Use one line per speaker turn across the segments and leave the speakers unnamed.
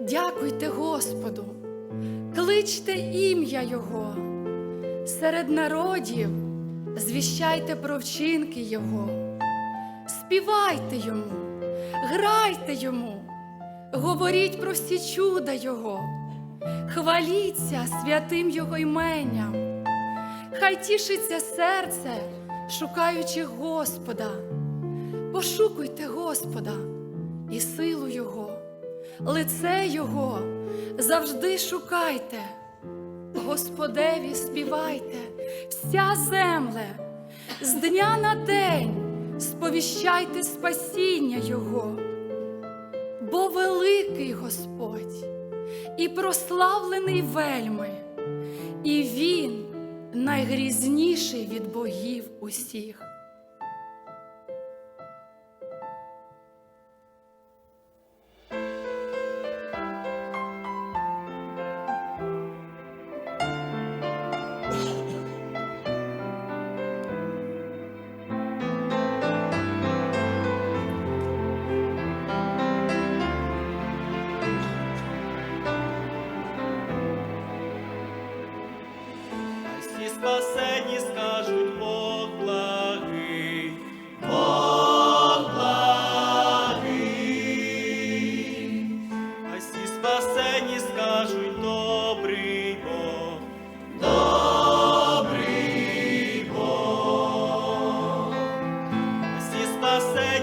Дякуйте Господу, кличте ім'я Його, серед народів звіщайте про вчинки Його, співайте йому, грайте йому, говоріть про всі чуда Його, хваліться святим Його іменням, хай тішиться серце, шукаючи Господа. Пошукуйте Господа і силу Його, лице Його завжди шукайте, Господеві співайте, вся земле, з дня на день сповіщайте спасіння Його, бо великий Господь і прославлений вельми, і Він найгрізніший від богів усіх.
А спасені скажуть Бог благий, Бог благий. А всі спасені скажуть добрий Бог, добрий Бог. А спасені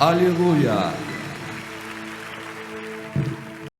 Aleluia.